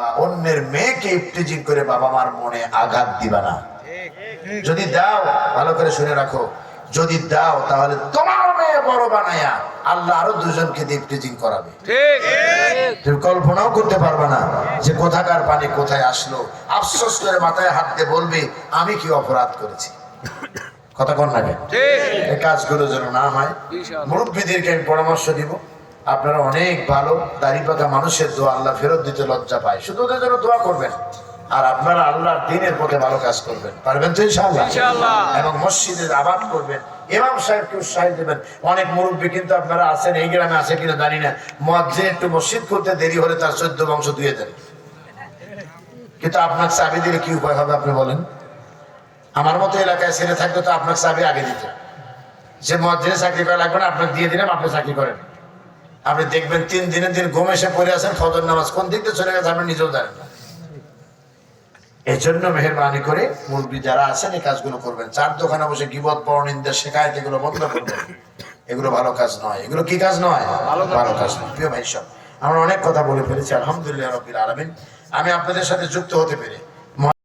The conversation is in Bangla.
বা অন্যের মেয়েকে ইফটিজিং করে বাবা মার মনে আঘাত দিবা না। যদি দাও ভালো করে শুনে রাখো যদি দাও তাহলে তোমার মেয়ে বড় বানায়া আল্লাহ আরও দুজনকে দিয়ে ইফটিজিং করাবে। তুমি কল্পনাও করতে পারবে না যে কোথাকার পানি কোথায় আসলো। আফসোস করে মাথায় হাত দিয়ে বলবে আমি কি অপরাধ করেছি? কথা কন না এই কাজগুলো যেন না হয়। মুরব্বীদেরকে আমি পরামর্শ দিব। আপনারা অনেক ভালো দাড়ি পাকা মানুষের দোয়া আল্লাহ ফেরত দিতে লজ্জা পায়। শুধু ওদের জন্য দোয়া করবেন। আর আপনারা আল্লাহর দিনের পথে ভালো কাজ করবেন। পারবেন তো ইনশাআল্লাহ? এবং মসজিদের আবাদ করবেন। ইমাম সাহেবকে উৎসাহ দেবেন। অনেক মুরব্বী কিন্তু আপনারা আছেন এই গ্রামে আছে কিনা জানি না। মসজিদ একটু মসজিদ করতে দেরি হলে তার চোদ্দ বংশ দুয়ে দেন। কিন্তু আপনার চাবি দিলে কি উপায় হবে আপনি বলেন? আমার মতো এলাকায় ছেলে থাকতো তো আপনার চাবি আগে দিত। যে মসজিদে চাকরি করা লাগবে না আপনাকে দিয়ে দিলাম আপনি চাকরি করেন। আপনি দেখবেন তিন দিনের দিন ঘুম এসে পড়ে আছেন ফজর নামাজ কোন দিক দিয়ে চলে গেছে আপনি নিজেও জানেন না। এই জন্য মেহরবানি করে মুরব্বী যারা আছেন এই কাজগুলো করবেন। চার দোকানে বসে গিবত পরনিন্দা শেখায়ত এগুলো বন্ধ করবেন। এগুলো ভালো কাজ নয়। এগুলো কি কাজ নয়? ভালো কাজ নয়। প্রিয় ভাই সব। আমরা অনেক কথা বলে ফেলেছি আলহামদুলিল্লাহ রবিল আলমিন। আমি আপনাদের সাথে যুক্ত হতে পেরে